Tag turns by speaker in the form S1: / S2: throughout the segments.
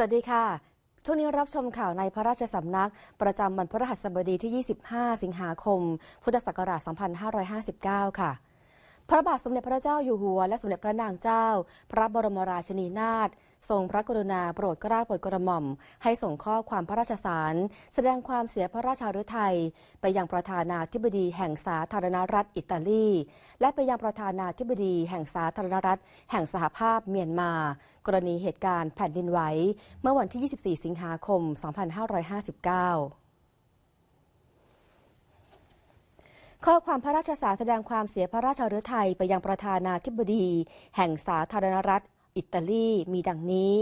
S1: สวัสดีค่ะ ช่วงนี้รับชมข่าวในพระราชสำนัก ประจำวันพฤหัสบดีที่ 25 สิงหาคม พุทธศักราช 2559 ค่ะ พระบาทสมเด็จพระเจ้าอยู่หัว และสมเด็จพระนางเจ้า พระบรมราชินีนาถ ทรงพระกรุณาโปรดกล้าโปรดกระหม่อม ให้ส่งข้อความพระราชสาร แสดงความเสียพระราชาฤทัยไปยังประธานาธิบดีแห่งสาธารณรัฐอิตาลี และไปยังประธานาธิบดีแห่งสาธารณรัฐ แห่งสหภาพเมียนมา กรณีเหตุการณ์แผ่นดินไหวเมื่อวันที่ 24 สิงหาคม 2559ข้อความพระราชสารแสดงความเสียพระราชฤทัยไปยังประธานาธิบดี แห่งสาธารณรัฐ อิตาลีมีดังนี้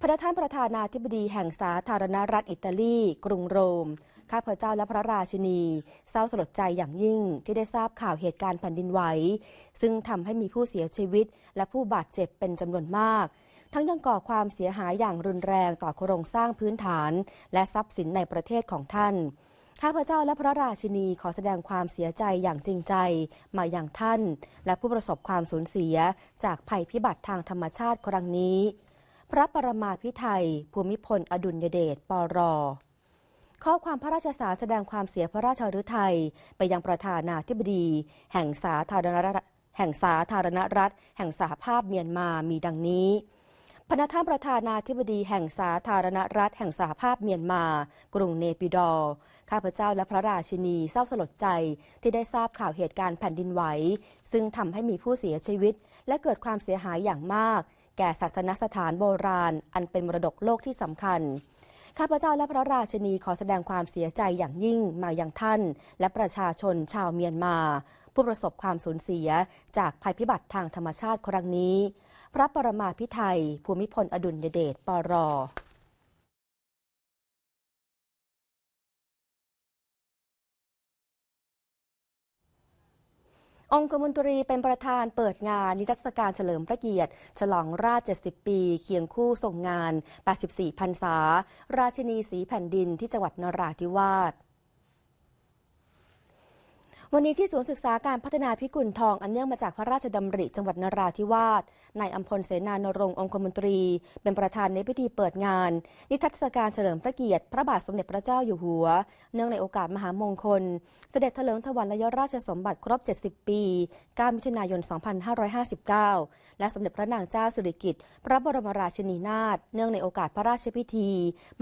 S1: พระท่านประธานาธิบดีแห่งสาธารณรัฐอิตาลี กรุงโรม ข้าพเจ้าและพระราชินี เศร้าสลดใจอย่างยิ่งที่ได้ทราบข่าวเหตุการณ์แผ่นดินไหว ซึ่งทำให้มีผู้เสียชีวิต และผู้บาดเจ็บเป็นจำนวนมาก ทั้งยังก่อความเสียหายอย่างรุนแรงต่อโครงสร้างพื้นฐาน และทรัพย์สินในประเทศของท่าน ข้าพเจ้าและพระราชินีขอแสดงความเสียใจอย่างจริงใจมาอย่างท่าน และผู้ประสบความสูญเสียจากภัยพิบัติทางธรรมชาติครั้งนี้ พระปรมาภิไธยภูมิพลอดุลยเดชปรข้อความพระราชสารแสดงความเสียพระราชฤทัยไปยังประธานาธิบดี แห่งสาธารณรัฐแห่งสาธารณรัฐ แห่งสหภาพเมียนมามีดังนี้พระท่านประธานาธิบดีแห่งสาธารณรัฐ แห่งสหภาพเมียนมา กรุงเนปิดอ ข้าพเจ้าและพระราชินีเศร้าสลดใจที่ได้ทราบข่าวเหตุการณ์แผ่นดินไหว ซึ่งทำให้มีผู้เสียชีวิต และเกิดความเสียหายอย่างมาก แก่ศาสนสถานโบราณ อันเป็นมรดกโลกที่สำคัญข้าพเจ้าและพระราชินีขอแสดงความเสียใจอย่างยิ่งมายังท่าน และประชาชนชาวเมียนมา ผู้ประสบความสูญเสียจากภัยพิบัติทางธรรมชาติครั้งนี้ พระปรมาภิไธยภูมิพลอดุลยเดชปร องคมนตรีเป็นประธานเปิดงานนิทรรศการเฉลิมพระเกียรติ ฉลองราช 70 ปี เคียงคู่ส่งงาน 84 พรรษา ราชินีสีแผ่นดินที่จังหวัดนราธิวาส วันนี้ที่ศูนย์ศึกษาการพัฒนาพิกุลทองอันเนื่องมาจากพระราชดำริจังหวัดนราธิวาสนายอัมพลเสนานรงค์องคมนตรี เป็นประธานในพิธีเปิดงาน นิทรรศการเฉลิมพระเกียรติพระบาทสมเด็จพระเจ้าอยู่หัว เนื่องในโอกาสมหามงคล เสด็จเถลิงถวัลยราชสมบัติครบ 70 ปี 9 มิถุนายน 2559 และสมเด็จพระนางเจ้าสิริกิติ์พระบรมราชินีนาถเนื่องในโอกาสพระราชพิธี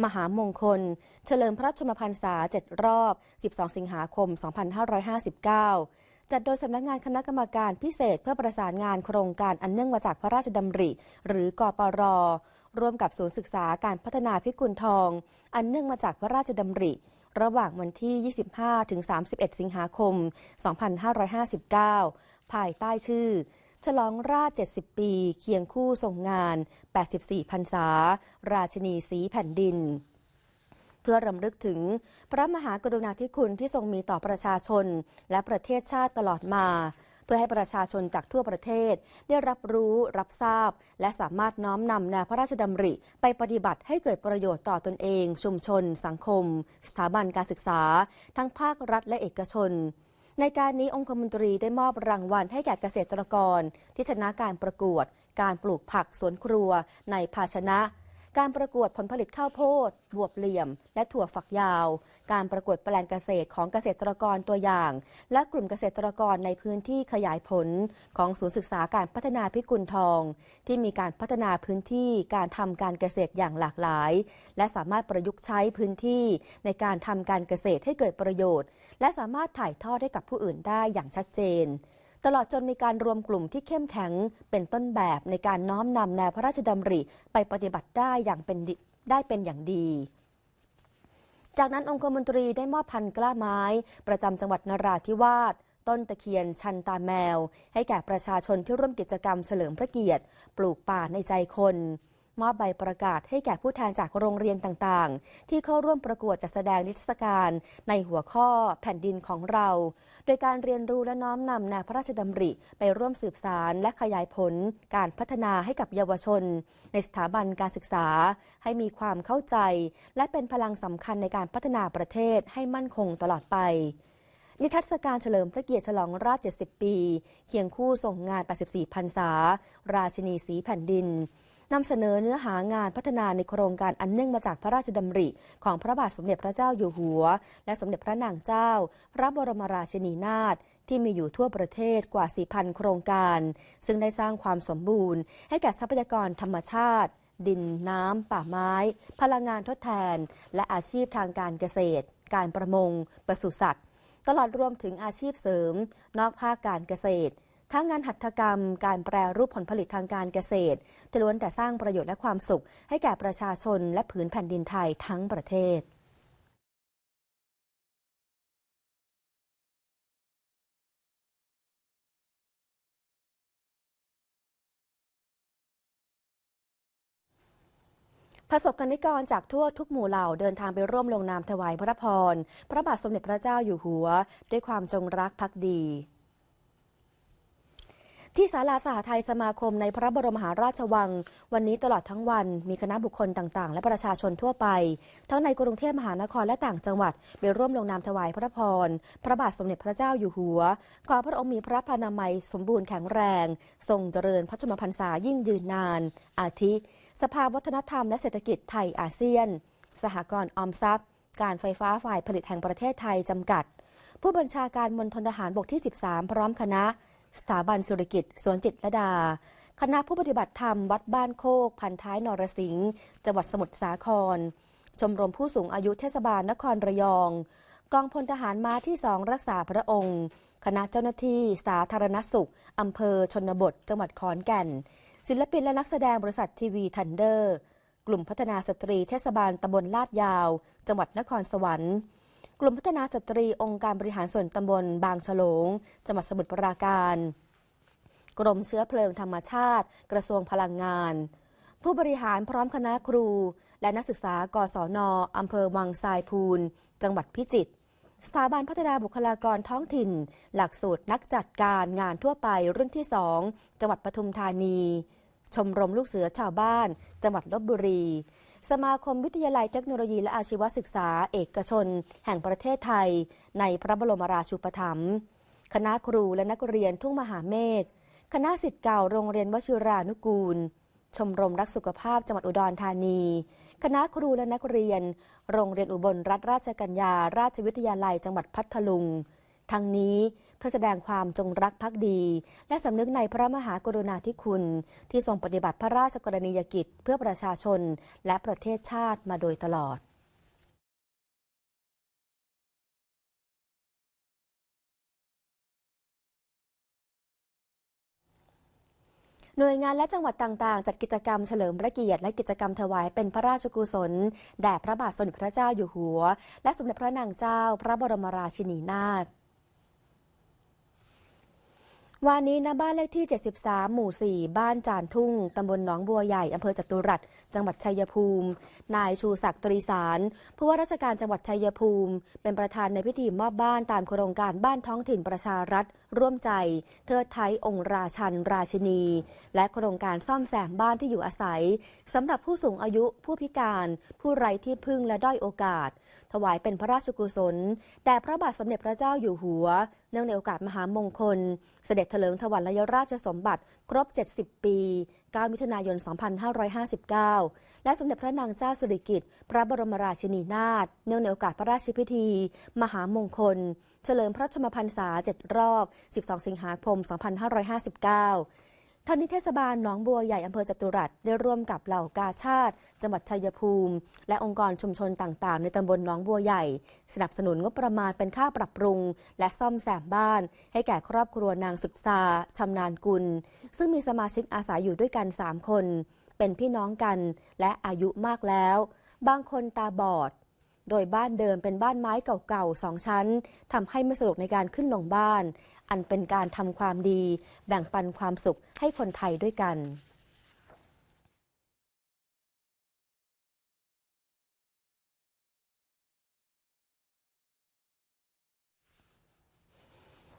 S1: มหามงคล เฉลิมพระชนมพรรษา 7 รอบ 12 สิงหาคม 2559จัดโดยสำนักงานคณะกรรมการพิเศษเพื่อประสานงานโครงการอันเนื่องมาจากพระราชดำริ หรือกปรร่วมกับศูนย์ศึกษาการพัฒนาพิกุลทอง อันเนื่องมาจากพระราชดำริ ระหว่างวันที่ 25 ถึง 31 สิงหาคม 2559 ภายใต้ชื่อ ฉลองราช 70 ปี เคียงคู่ส่งงาน 84 พรรษา ราชนีสีแผ่นดิน เพื่อรำลึกถึงพระมหากรุณาธิคุณที่ทรงมีต่อประชาชน และประเทศชาติตลอดมา เพื่อให้ประชาชนจากทั่วประเทศ ได้รับรู้รับทราบ และสามารถน้อมนำแนวพระราชดำริ ไปปฏิบัติให้เกิดประโยชน์ต่อตนเอง ชุมชน สังคม สถาบันการศึกษา ทั้งภาครัฐและเอกชนในการนี้องคมนตรีได้มอบรางวัลให้แก่เกษตรกร ที่ชนะการประกวด การปลูกผักสวนครัว ในภาชนะ การประกวดผลผลิตข้าวโพด บวบเหลี่ยม และถั่วฝักยาว การประกวดแปลงเกษตรของเกษตรกรตัวอย่าง และกลุ่มเกษตรกรในพื้นที่ขยายผลของศูนย์ศึกษาการพัฒนาพิกุลทอง ที่มีการพัฒนาพื้นที่การทำการเกษตรอย่างหลากหลาย และสามารถประยุกต์ใช้พื้นที่ในการทำการเกษตรให้เกิดประโยชน์ และสามารถถ่ายทอดให้กับผู้อื่นได้อย่างชัดเจน ตลอดจนมีการรวมกลุ่มที่เข้มแข็ง เป็นต้นแบบในการน้อมนำแนวพระราชดำริ ไปปฏิบัติได้อย่างเป็นได้เป็นอย่างดีจากนั้นองคมนตรีได้มอบพันกล้าไม้ ประจำจังหวัดนราธิวาสต้นตะเคียนชันตาแมว ให้แก่ประชาชนที่ร่วมกิจกรรมเฉลิมพระเกียรติ ปลูกป่าในใจคน มอบใบประกาศให้แก่ผู้แทนจากโรงเรียนต่างๆ ที่เข้าร่วมประกวดจัดแสดงนิทรรศการ ในหัวข้อแผ่นดินของเรา โดยการเรียนรู้และน้อมนำแนวพระราชดำริ ไปร่วมสืบสารและขยายผล การพัฒนาให้กับเยาวชน ในสถาบันการศึกษา ให้มีความเข้าใจ และเป็นพลังสำคัญในการพัฒนาประเทศให้มั่นคงตลอดไปนิทรรศการเฉลิมพระเกียรติฉลองราช 70 ปี เคียงคู่ส่งงาน 84 พรรษา ราชินีสีแผ่นดิน นำเสนอเนื้อหางานพัฒนาในโครงการอันเนื่องมาจากพระราชดำริ ของพระบาทสมเด็จพระเจ้าอยู่หัว และสมเด็จพระนางเจ้า พระบรมราชินีนาถที่มีอยู่ทั่วประเทศกว่า 4,000 โครงการ ซึ่งได้สร้างความสมบูรณ์ ให้แก่ทรัพยากรธรรมชาติ ดินน้ำ ป่าไม้ พลังงานทดแทน และอาชีพทางการเกษตร การประมงปศุสัตว์ ตลอดรวมถึงอาชีพเสริม นอกภาคการเกษตร ทั้งงานหัตถกรรม การแปรรูปผลผลิตทางการเกษตรที่ล้วนแต่สร้างประโยชน์และความสุข ให้แก่ประชาชนและผืนแผ่นดินไทยทั้งประเทศประสบกนิกรจากทั่วทุกหมู่เหล่าเดินทางไปร่วมลงนามถวายพระพร พระบาทสมเด็จพระเจ้าอยู่หัว ด้วยความจงรักภักดี ที่ศาลาสหไทยสมาคมในพระบรมหาราชวัง วันนี้ตลอดทั้งวันมีคณะบุคคลต่างๆ และประชาชนทั่วไป ทั้งในกรุงเทพมหานครและต่างจังหวัดไปร่วมลงนามถวายพระพร พระบาทสมเด็จพระเจ้าอยู่หัว ขอพระองค์มีพระพลานามัยสมบูรณ์แข็งแรง ทรงเจริญพระชนมพรรษายิ่งยืนนาน อาทิ สภาวัฒนธรรมและเศรษฐกิจไทยอาเซียน สหกรณ์ออมทรัพย์ การไฟฟ้าฝ่ายผลิตแห่งประเทศไทยจำกัด ผู้บัญชาการมณฑลทหารบกที่ 13 พร้อมคณะ สถาบันสุรกิจสวนจิตรลดา คณะผู้ปฏิบัติธรรมวัดบ้านโคก พันท้ายนรสิงห์จังหวัดสมุทรสาคร ชมรมผู้สูงอายุเทศบาลนครระยอง กองพลทหารม้าที่สองรักษาพระองค์ คณะเจ้าหน้าที่ สาธารณสุขอำเภอชนบท จังหวัดขอนแก่น ศิลปินและนักแสดงบริษัททีวีทันเดอร์ กลุ่มพัฒนาสตรีเทศบาลตำบลลาดยาว จังหวัดนครสวรรค์ กลุ่มพัฒนาสตรีองค์การบริหารส่วนตำบลบางฉลง จังหวัดสมุทรปราการ กรมเชื้อเพลิงธรรมชาติ กระทรวงพลังงาน ผู้บริหารพร้อมคณะครู และนักศึกษากศนอำเภอวังทรายพูน จังหวัดพิจิตรสถาบันพัฒนาบุคลากรท้องถิ่น หลักสูตรนักจัดการงานทั่วไปรุ่นที่ 2 จังหวัดปทุมธานี ชมรมลูกเสือชาวบ้าน จังหวัดลบบุรี สมาคมวิทยาลัยเทคโนโลยีและอาชีวศึกษาเอกชน แห่งประเทศไทย ในพระบรมราชูปถัมภ์คณะครูและนักเรียนทุ่งมหาเมฆคณะสิทธิ์เก่าโรงเรียนวชิรานุกูล ชมรมรักสุขภาพจังหวัดอุดรธานี คณะครูและนักเรียน โรงเรียนอุบลรัฐราชกัญญาราชวิทยาลัยจังหวัดพัทลุง ทั้งนี้เพื่อแสดงความจงรักภักดี และสำนึกในพระมหากรุณาธิคุณ ที่ทรงปฏิบัติพระราชกรณียกิจเพื่อประชาชนและประเทศชาติมาโดยตลอดหน่วยงานและจังหวัดต่างๆ จัดกิจกรรมเฉลิมพระเกียรติและกิจกรรมถวายเป็นพระราชกุศลแด่พระบาทสมเด็จพระเจ้าอยู่หัว และสมเด็จพระนางเจ้า พระบรมราชินีนาถ วันนี้ณบ้านเลขที่ 73 หมู่ 4 บ้านจานทุ่ง ตำบลหนองบัวใหญ่ อำเภอจตุรัส จังหวัดชัยภูมิ นายชูศักดิ์ตรีสาร ผู้ว่าราชการจังหวัดชัยภูมิ เป็นประธานในพิธีมอบบ้านตามโครงการบ้านท้องถิ่นประชารัฐ ร่วมใจ เทิดไทยองค์ราชันราชินี และโครงการซ่อมแซมบ้านที่อยู่อาศัยสำหรับผู้สูงอายุผู้พิการ ผู้ไร้ที่พึ่งและด้อยโอกาส ถวายเป็นพระราชกุศลแด่พระบาทสมเด็จพระเจ้าอยู่หัว เนื่องในโอกาสมหามงคล เสด็จเถลิงถวัลยราชสมบัติ ครบ 70 ปี 9 มิถุนายน 2559 และสมเด็จพระนางเจ้าสุริกิติ์พระบรมราชินีนาถเนื่องในโอกาสพระราชพิธี มหามงคล เฉลิมพระชมพรรษา 7 รอบ 12 สิงหาคม 2559 ท่านี้เทศบาลหนองบัวใหญ่อำเภอจตุรัสได้ร่วมกับเหล่ากาชาติ จังหวัดชัยภูมิ และองค์กรชุมชนต่างๆ ในตำบลหนองบัวใหญ่ สนับสนุนงบประมาณเป็นค่าปรับปรุง และซ่อมแซมบ้าน ให้แก่ครอบครัวนางสุดซาชำนาญกุล ซึ่งมีสมาชิกอาศัยอยู่ด้วยกัน 3 คน เป็นพี่น้องกัน และอายุมากแล้ว บางคนตาบอด โดยบ้านเดิมเป็นบ้านไม้เก่าๆสองชั้นทำให้ไม่สะดวกในการขึ้นลงบ้าน อันเป็นการทำความดี แบ่งปันความสุขให้คนไทยด้วยกัน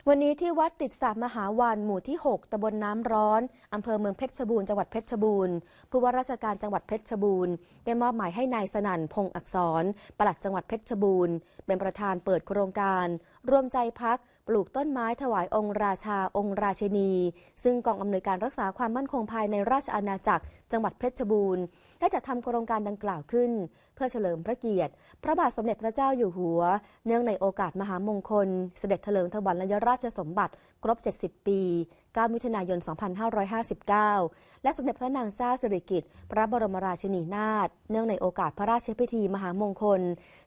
S1: วันนี้ที่วัดติดสามมหาวันหมู่ที่ 6ตำบลน้ำร้อน อำเภอเมืองเพชรบูรณ์ จังหวัดเพชรบูรณ์ ผู้ว่าราชการจังหวัดเพชรบูรณ์ ได้มอบหมายให้นายสนั่นพงศ์อักษร ปลัดจังหวัดเพชรบูรณ์ เป็นประธานเปิดโครงการ ร่วมใจพัก ปลูกต้นไม้ถวายองค์ราชาองค์ราชินี ซึ่งกองอำนวยการรักษาความมั่นคงภายในราชอาณาจักร จังหวัดเพชรบูรณ์ ได้จัดทำโครงการดังกล่าวขึ้น เพื่อเฉลิมพระเกียรติ พระบาทสมเด็จพระเจ้าอยู่หัว เนื่องในโอกาสมหามงคล เสด็จเถลิงถวัลยราชสมบัติครบ 70 ปี 9 มิถุนายน 2559 และสมเด็จพระนางเจ้าสิริกิติ์พระบรมราชินีนาถเนื่องในโอกาสพระราชพิธีมหามงคล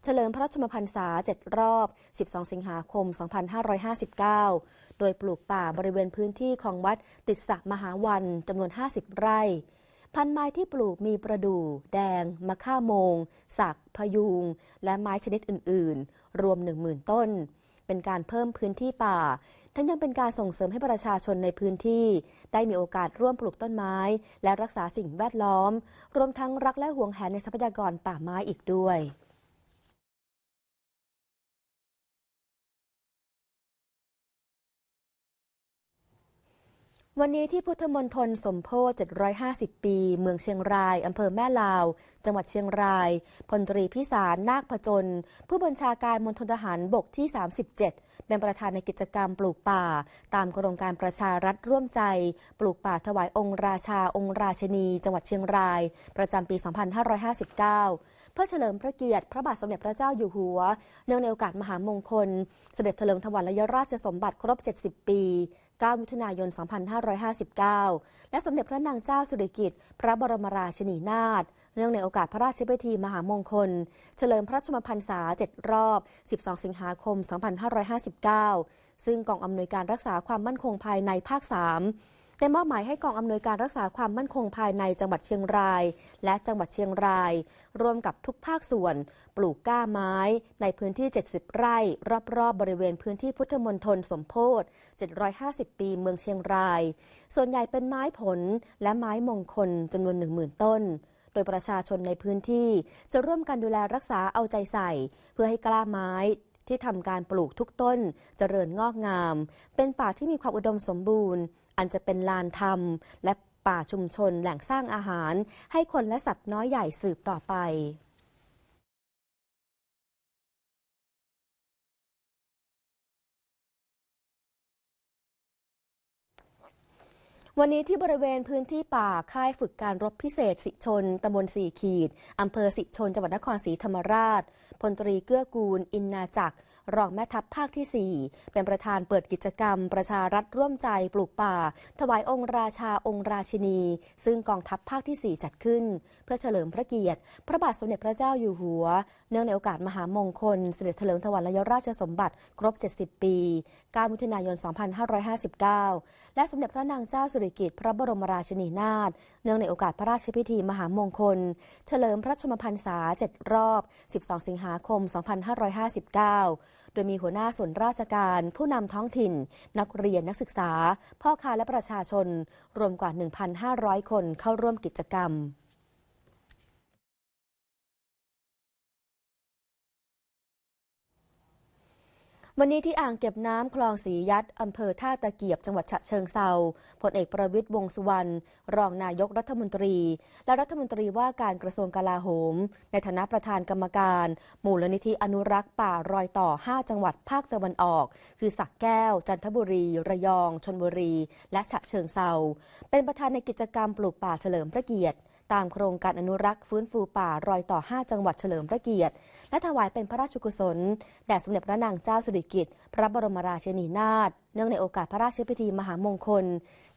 S1: เฉลิมพระชนมพรรษา 7 รอบ 12 สิงหาคม 2559 โดยปลูกป่าบริเวณพื้นที่ของวัดติดสะมหาวันจำนวน 50 ไร่ พันไม้ที่ปลูกมีประดู่ แดง มะค่าโมง สัก พยุง และไม้ชนิดอื่น ๆ รวม 10,000 ต้น เป็นการเพิ่มพื้นที่ป่า ทั้งยังเป็นการส่งเสริมให้ประชาชนในพื้นที่ ได้มีโอกาสร่วมปลูกต้นไม้ และรักษาสิ่งแวดล้อม รวมทั้งรักและห่วงแหนในทรัพยากรป่าไม้อีกด้วย วันนี้ที่พุทธมณฑลสมโพธิ750 ปี เมืองเชียงราย อำเภอแม่ลาว จังหวัดเชียงราย พลตรีพิสารนาคผจญผู้บัญชาการมณฑลทหารบกที่ 37 เป็นประธานในกิจกรรมปลูกป่า ตามโครงการประชารัฐร่วมใจ ปลูกป่าถวายองค์ราชาองค์ราชนี จังหวัดเชียงราย ประจำปี 2559 เพื่อเฉลิมพระเกียรติพระบาทสมเด็จพระเจ้าอยู่หัว เนื่องในโอกาสมหามงคล เสด็จเถลิงถวัลยราชสมบัติครบ 70 ปี 9 มิถุนายน 2559 และสมเด็จพระนางเจ้าสุริกิติ์พระบรมราชินีนาถเนื่องในโอกาสพระราชพิธีมหามงคล เฉลิมพระชมพรรษา 7 รอบ 12 สิงหาคม 2559 ซึ่งกองอำนวยการรักษาความมั่นคงภายในภาค 3 ได้มอบหมายให้กองอำนวยการรักษาความมั่นคงภายในจังหวัดเชียงราย และจังหวัดเชียงราย ร่วมกับทุกภาคส่วน ปลูกก้าไม้ ในพื้นที่ 70 ไร่ รอบๆบบริเวณพื้นที่พุทธมณฑลสมโพธิ750 ปีเมืองเชียงราย ส่วนใหญ่เป็นไม้ผลและไม้มงคลจำนวน 10,000 ต้นโดยประชาชนในพื้นที่จะร่วมกันดูแลรักษาเอาใจใส่ เพื่อให้กล้าไม้ ที่ทำการปลูกทุกต้นเจริญงอกงาม เป็นป่าที่มีความอุดมสมบูรณ์ อันจะเป็นลานธรรม และป่าชุมชนแหล่งสร้างอาหาร ให้คนและสัตว์น้อยใหญ่สืบต่อไป วันนี้ที่บริเวณพื้นที่ป่าค่ายฝึกการรบพิเศษสิชนตำบลสี่ขีดอำเภอสิชนจังหวัดนครศรีธรรมราชพลตรีเกื้อกูล อินนาจักร รองแม่ทัพภาคที่ 4 เป็นประธานเปิดกิจกรรม ประชารัฐร่วมใจปลูกป่า ถวายองค์ราชาองค์ราชินี ซึ่งกองทัพภาคที่ 4 จัดขึ้น เพื่อเฉลิมพระเกียรติ พระบาทสมเด็จพระเจ้าอยู่หัว เนื่องในโอกาสมหามงคล เสด็จเถลิงถวัลยราชสมบัติครบ 70 ปี 9 มิถุนายน 2559 และสมเด็จพระนางเจ้าสิริกิติ์พระบรมราชินีนาถเนื่องในโอกาสพระราชพิธีมหามงคล เฉลิมพระชนมพรรษา 7 รอบ 12 สิงหาคม 2559โดยมีหัวหน้าส่วนราชการ ผู้นำท้องถิ่น นักเรียนนักศึกษา พ่อค้าและประชาชน รวมกว่า 1,500 คนเข้าร่วมกิจกรรม วันนี้ที่อ่างเก็บน้ำคลองสียัดอำเภอท่าตะเกียบจังหวัดฉะเชิงเซาพลเอกประวิตยวงสุวรรณรองนายกรัฐมนตรี และรัฐมนตรีว่าการกระทรวงกลาโหม ในฐานะประธานกรรมการ มูลนิธิอนุรักษ์ป่ารอยต่อ 5 จังหวัดภาคตะวันออก คือสักแก้ว จันทบุรี ระยอง ชนบุรี และฉะเชิงเซาเป็นประธานในกิจกรรมปลูกป่าเฉลิมพระเกียรติ ตามโครงการอนุรักษ์ฟื้นฟูป่ารอยต่อ 5 จังหวัดเฉลิมพระเกียรติ และถวายเป็นพระราชกุศล แด่สมเด็จพระนางเจ้าสิริกิติ์พระบรมราชินีนาถเนื่องในโอกาสพระราชพิธีมหามงคล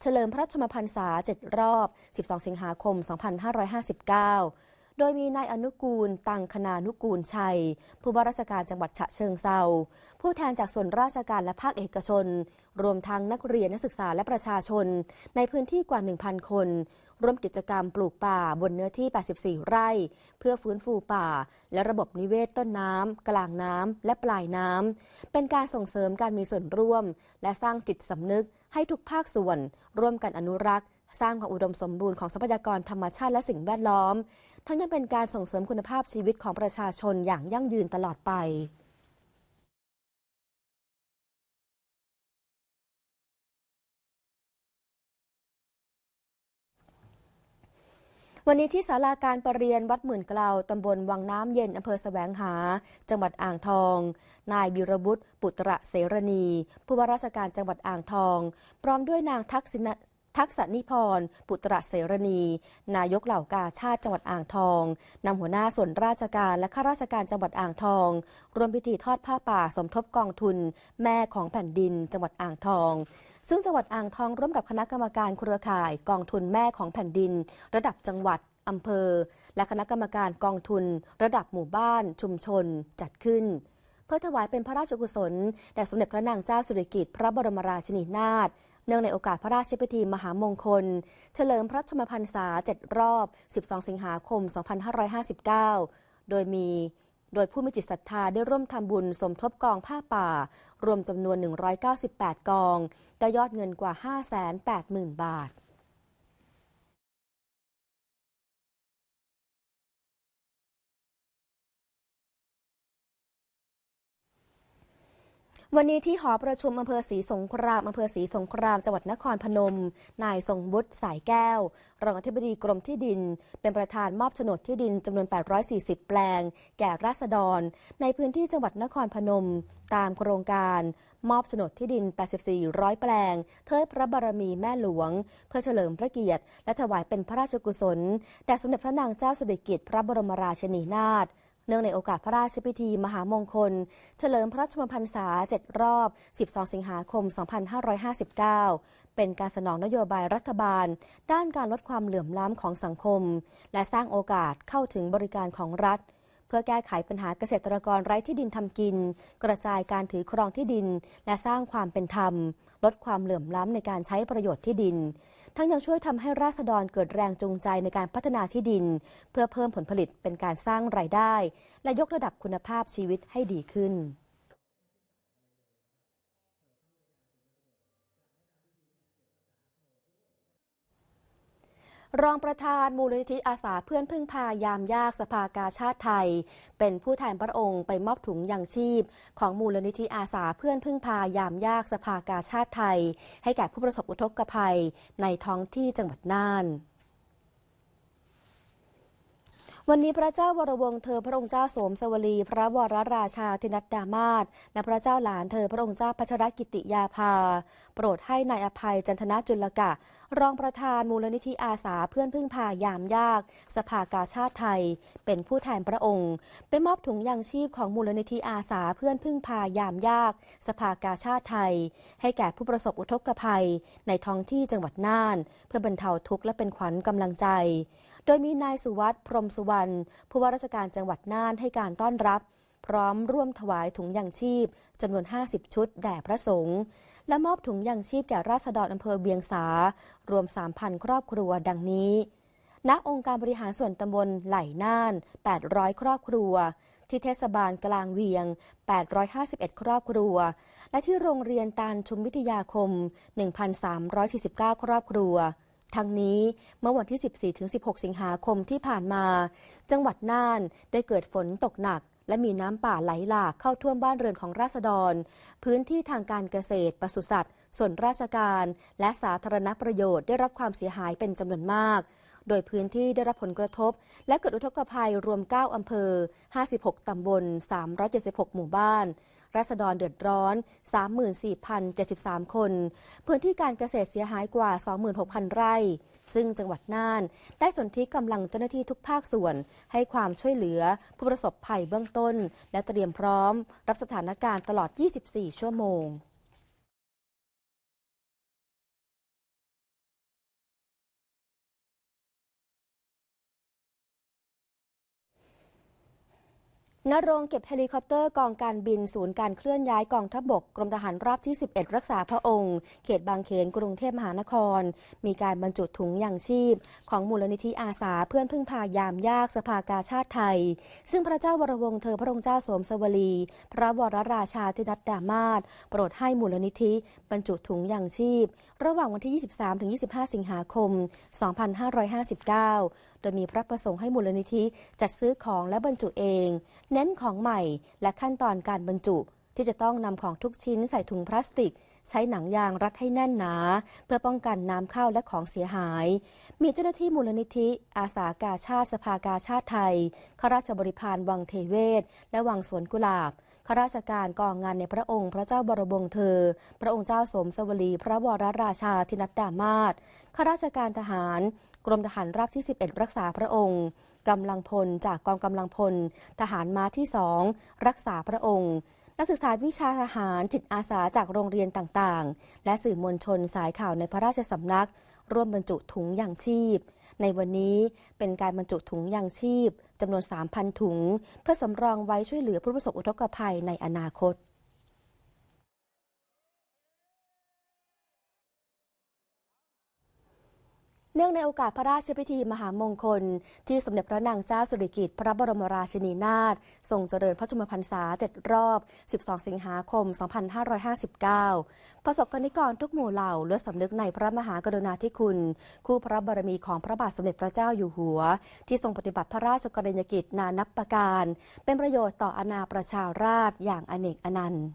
S1: เฉลิมพระชมพรรษา 7 รอบ 12 สิงหาคม 2559 โดยมีนายอนุกูล ตังคณานุกูลชัย ผู้ว่าราชการจังหวัดฉะเชิงเซาผู้แทนจากส่วนราชการและภาคเอกชน รวมทั้งนักเรียนนักศึกษาและประชาชน ในพื้นที่กว่า 1,000 คน ร่วมกิจกรรมปลูกป่าบนเนื้อที่ 84 ไร่ เพื่อฟื้นฟูป่า และระบบนิเวศต้นน้ำ กลางน้ำ และปลายน้ำ เป็นการส่งเสริมการมีส่วนร่วม และสร้างจิตสำนึกให้ทุกภาคส่วน ร่วมกันอนุรักษ์ สร้างความอุดมสมบูรณ์ของทรัพยากรธรรมชาติและสิ่งแวดล้อม ทั้งยังเป็นการส่งเสริมคุณภาพชีวิตของประชาชนอย่างยั่งยืนตลอดไป วันนี้ที่ศาลาการประเรียนวัดหมื่นเกลาตำบลวังน้ำเย็นอำเภอแสวงหา จังหวัดอ่างทอง นายบิรบุตรปุตระเสรณี ผู้ว่าราชการจังหวัดอ่างทอง พร้อมด้วยนางทักษิณทักษณิพร ปุตระเสรณี นายกเหล่ากาชาติจังหวัดอ่างทอง นำหัวหน้าส่วนราชการและข้าราชการจังหวัดอ่างทองร่วมพิธีทอดผ้าป่าสมทบกองทุน แม่ของแผ่นดินจังหวัดอ่างทอง ซึ่งจังหวัดอ่างทองร่วมกับคณะกรรมการเครือข่าย กองทุนแม่ของแผ่นดิน ระดับจังหวัดอำเภอ และคณะกรรมการกองทุน ระดับหมู่บ้าน ชุมชน จัดขึ้น เพื่อถวายเป็นพระราชกุศลแด่สมเด็จพระนางเจ้าสิริกิติ์พระบรมราชินีนาถเนื่องในโอกาสพระราชพิธีมหามงคล เฉลิมพระชมพรรษา 7 รอบ 12 สิงหาคม 2559 โดยมี โดยผู้มีจิตศรัทธาได้ร่วมทำบุญสมทบกองผ้าป่า รวมจำนวน 198 กอง ได้ยอดเงินกว่า 580,000 บาท วันนี้ที่หอประชุมอำเภอศรีสงครามอำเภอศรีสงครามจังหวัดนครพนม นายทรงวุฒิสายแก้ว รองอธิบดีกรมที่ดิน เป็นประธานมอบโฉนดที่ดินจำนวน 840 แปลง แก่ราษฎร ในพื้นที่จังหวัดนครพนม ตามโครงการมอบโฉนดที่ดิน 84 ร้อยแปลง เทิดพระบารมีแม่หลวง เพื่อเฉลิมพระเกียรติ และถวายเป็นพระราชกุศล แด่สมเด็จพระนางเจ้าสิริกิติ์พระบรมราชินีนาถ เนื่องในโอกาสพระราชพิธีมหามงคล เฉลิมพระชมพรรษา 7 รอบ 12 สิงหาคม 2559 เป็นการสนองนโยบายรัฐบาล ด้านการลดความเหลื่อมล้ำของสังคม และสร้างโอกาสเข้าถึงบริการของรัฐเพื่อแก้ไขปัญหาเกษตรกรไร้ที่ดินทำกิน กระจายการถือครองที่ดิน และสร้างความเป็นธรรม ลดความเหลื่อมล้ำในการใช้ประโยชน์ที่ดิน ทั้งยังช่วยทำให้ราษฎรเกิดแรงจูงใจในการพัฒนาที่ดิน เพื่อเพิ่มผลผลิตเป็นการสร้างรายได้ และยกระดับคุณภาพชีวิตให้ดีขึ้น รองประธานมูลนิธิอาสาเพื่อนพึ่งพายามยากสภากาชาติไทย เป็นผู้แทนพระองค์ไปมอบถุงยังชีพ ของมูลนิธิอาสาเพื่อนพึ่งพายามยากสภากาชาติไทย ให้แก่ผู้ประสบอุทกภัยในท้องที่จังหวัดน่าน วันนี้พระเจ้าวรวงเธอพระองค์เจ้าโสมสวลี พระวรราชาธินัดดามาศและพระเจ้าหลานเธอพระองค์เจ้าพัชรกิติยาภา โปรดให้นายอภัยจันทนาจุลกะ รองประธานมูลนิธิอาสาเพื่อนพึ่งพายามยาก สภากาชาติไทย เป็นผู้แทนพระองค์ไปมอบถุงยางชีพของมูลนิธิอาสาเพื่อนพึ่งพายามยาก สภากาชาติไทย ให้แก่ผู้ประสบอุทกภัย ในท้องที่จังหวัดน่าน เพื่อบรรเทาทุกข์และเป็นขวัญกำลังใจ ดยมีนายสุวัสด์พรมสุวรรณผู้ว่าราชการจังหวัดน่านให้การต้อนรับ พร้อมร่วมถวายถุงยางชีพจำนวน 50 ชุดแด่พระสงฆ์และมอบถุงยางชีพแก่ราษฎรอำเภอเบียงสา รวม 3,000 ครอบครัวดังนี้ณองค์การบริหารส่วนตำบลไหลน่าน 800 ครอบครัว ที่เทศบาลกลางเวียง 851 ครอบครัว และที่โรงเรียนตาลชุมวิทยาคม 1,349 ครอบครัว ทั้งนี้เมื่อวันที่ 14-16 สิงหาคมที่ผ่านมา จังหวัดน่านได้เกิดฝนตกหนัก และมีน้ำป่าไหลหลากเข้าท่วมบ้านเรือนของราษฎร พื้นที่ทางการเกษตรปศุสัตว์ ส่วนราชการ และสาธารณประโยชน์ได้รับความเสียหายเป็นจำนวนมาก โดยพื้นที่ได้รับผลกระทบ และเกิดอุทกภัยรวม 9 อำเภอ 56 ตำบล 376 หมู่บ้านราษฎรเดือดร้อน 34,073 คน พื้นที่การเกษตรเสียหายกว่า 26,000 ไร่ ซึ่งจังหวัดน่าน ได้สนธิกำลังเจ้าหน้าที่ทุกภาคส่วน ให้ความช่วยเหลือ ผู้ประสบภัยเบื้องต้น และเตรียมพร้อม รับสถานการณ์ตลอด 24 ชั่วโมง นรงเก็บเฮลิคอปเตอร์กองการบินศูนย์การเคลื่อนย้ายกองทัพบก กรมทหารราบที่ 11 รักษาพระองค์ เขตบางเขนกรุงเทพมหานคร มีการบรรจุถุงยางชีพ ของมูลนิธิอาสาเพื่อนพึ่งพายามยากสภากาชาติไทย ซึ่งพระเจ้าวรวงศ์เธอพระองค์เจ้าสมสวลี พระวรราชาธินัดดามาศโปรดให้มูลนิธิ บรรจุถุงยางชีพ ระหว่างวันที่ 23-25 สิงหาคม 2559โดยมีพระประสงค์ให้มูลนิธิจัดซื้อของและบรรจุเอง เน้นของใหม่และขั้นตอนการบรรจุ ที่จะต้องนำของทุกชิ้นใส่ถุงพลาสติก ใช้หนังยางรัดให้แน่นหนา เพื่อป้องกันน้ำเข้าและของเสียหาย มีเจ้าหน้าที่มูลนิธิ อาสากาชาติสภากาชาติไทยข้าราชบริพารวังเทเวศ และวังสวนกุหลาบข้าราชการกองงานในพระองค์พระเจ้าบรมวงศ์เธอ พระองค์เจ้าสมสวลี พระวรราชาธินัดดามาศข้าราชการทหารกรมทหารราบที่ 11 รักษาพระองค์กำลังพลจากกองกำลังพล ทหารม้าที่สองรักษาพระองค์นักศึกษาวิชาทหารจิตอาสาจากโรงเรียนต่างๆ และสื่อมวลชนสายข่าวในพระราชสำนัก ร่วมบรรจุถุงยางชีพ ในวันนี้เป็นการบรรจุถุงยางชีพจำนวน 3,000 ถุง เพื่อสำรองไว้ช่วยเหลือผู้ประสบอุทกภัยในอนาคต เนื่องในโอกาสพระราชพิธีมหามงคล ที่สมเด็จพระนางเจ้าสิริกิติ์พระบรมราชินีนาถทรงเจริญพระชนมพรรษา 7 รอบ 12 สิงหาคม 2559 ประสบกนิกรทุกหมู่เหล่าเลือดสำนึกในพระมหากรุณาธิคุณ คู่พระบารมีของพระบาทสมเด็จพระเจ้าอยู่หัว ที่ทรงปฏิบัติพระราชกรณียกิจนานับประการ เป็นประโยชน์ต่ออาณาประชาราษอย่างอเนกอนันต์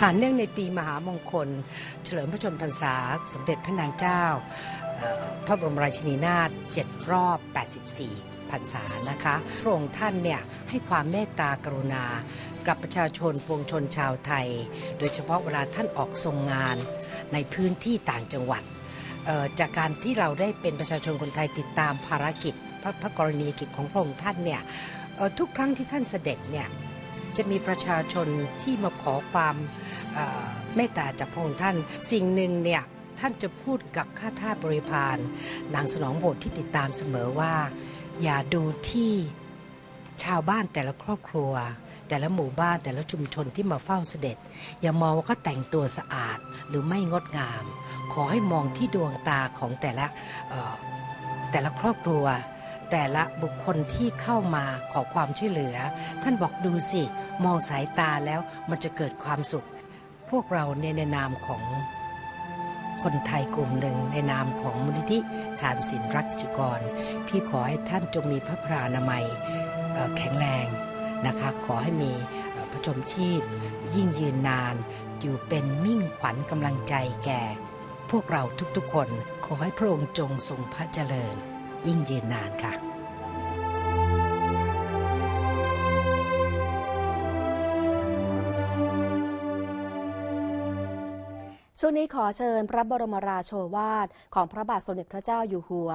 S2: ค่ะเนื่องในปีมหามงคล เฉลิมพระชนมพรรษา สมเด็จพระนางเจ้า พระบรมราชินีนาถ7รอบ 84พรรษานะคะ พระองค์ท่านเนี่ยให้ความเมตตากรุณา กับประชาชนปวงชนชาวไทย โดยเฉพาะเวลาท่านออกทรงงานในพื้นที่ต่างจังหวัด จากการที่เราได้เป็นประชาชนคนไทยติดตามภารกิจ พระพระกรณียกิจของพระองค์ท่านเนี่ยทุกครั้งที่ท่านเสด็จเนี่ย จะมีประชาชนที่มาขอความเอ่อเมตตาจากพระองค์ท่าน สิ่งหนึ่งเนี่ยท่านจะพูดกับข้าทาสบริพารนางสนองบทที่ติดตามเสมอว่า อย่าดูที่ชาวบ้านแต่ละครอบครัว แต่ละหมู่บ้านแต่ละชุมชนที่มาเฝ้าเสด็จ อย่ามองว่าเขาแต่งตัวสะอาดหรือไม่งดงาม ขอให้มองที่ดวงตาของแต่ละแต่ละครอบครัว แต่ละบุคคลที่เข้ามาขอความช่วยเหลือ ท่านบอกดูสิ มองสายตาแล้วมันจะเกิดความสุข พวกเราเนในนามของคนไทยกลุ่มหนึ่งในนามของมูลนิธิทานศิลรักจุกร พี่ขอให้ท่านจงมีพระพรานามัยแข็งแรงนะคะ ขอให้มีพระชนมชีพ ยิ่งยืนนาน อยู่เป็นมิ่งขวัญกำลังใจแก่ พวกเราทุกๆคนขอให้พระองค์จงทรงพระเจริญ ยิ่งยืนนานค่ะ
S1: ช่วงนี้ขอเชิญพระบรมราโชวาทของพระบาทสมเด็จพระเจ้าอยู่หัว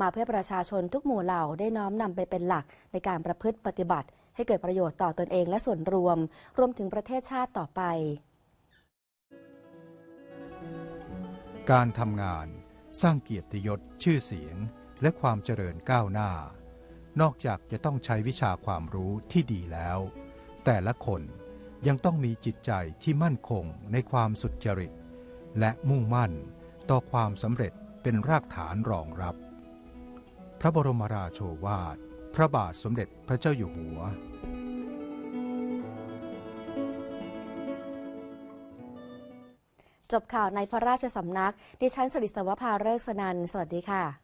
S1: มาเพื่อประชาชนทุกหมู่เหล่าได้น้อมนำไปเป็นหลักในการประพฤติปฏิบัติ ให้เกิดประโยชน์ต่อตนเองและส่วนรวม รวมถึงประเทศชาติต่อไป
S3: การทำงานสร้างเกียรติยศชื่อเสียง และความเจริญก้าวหน้า นอกจากจะต้องใช้วิชาความรู้ที่ดีแล้ว แต่ละคนยังต้องมีจิตใจที่มั่นคงในความสุจริต และมุ่งมั่นต่อความสำเร็จเป็นรากฐานรองรับ พระบรมราโชวาท พระบาทสมเด็จพระเจ้าอยู่หัว
S1: จบข่าวในพระราชสำนัก ดิฉันสริศวภาเริกสนัน สวัสดีค่ะ